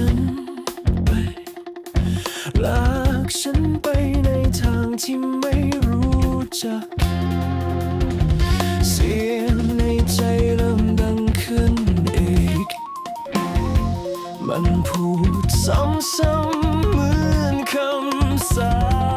ฉันไปลากฉันไปในทางที่ไม่รู้จัก เสียงในใจเริ่มดังขึ้นอีก มันพูดซ้ำๆเหมือนคำสา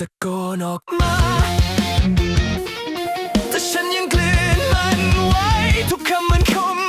ตะโกนออกมา แต่ฉันยังกลืนมันไว้ ทุกคำมันคม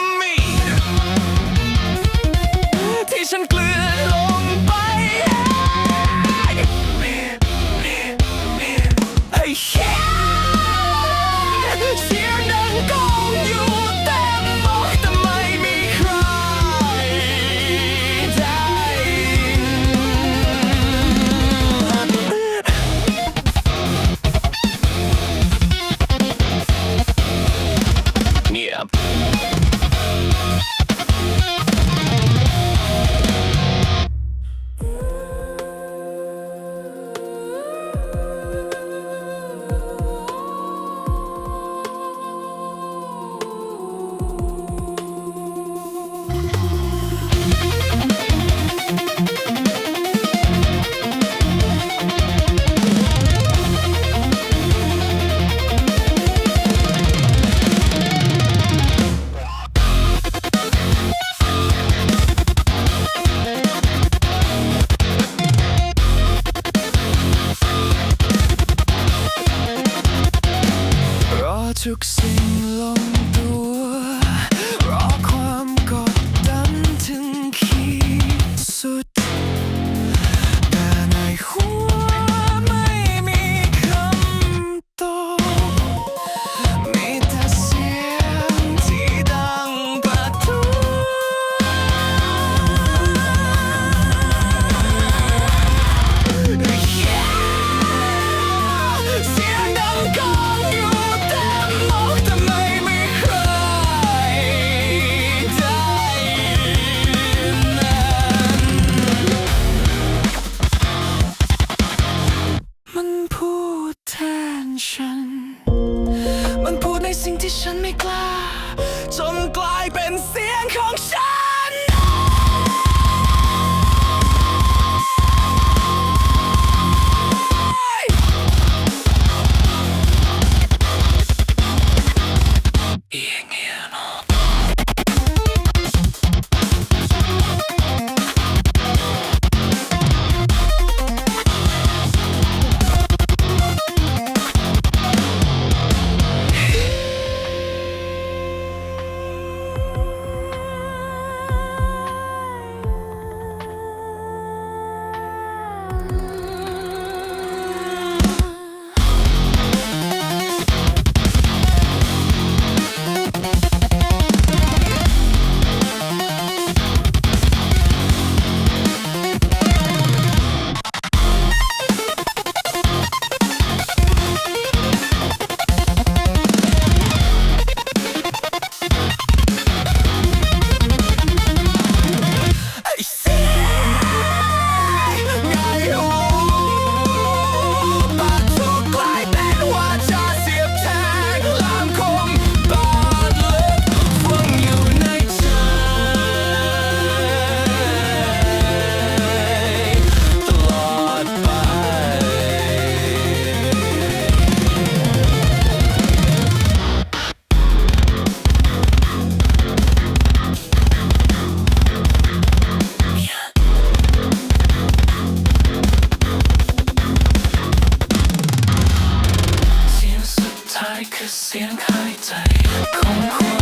รอ ฉัน มันพูดในสิ่งที่ฉันไม่กล้า จนกลายเป็นเสียงของฉัน คือเสียงหายใจของหัว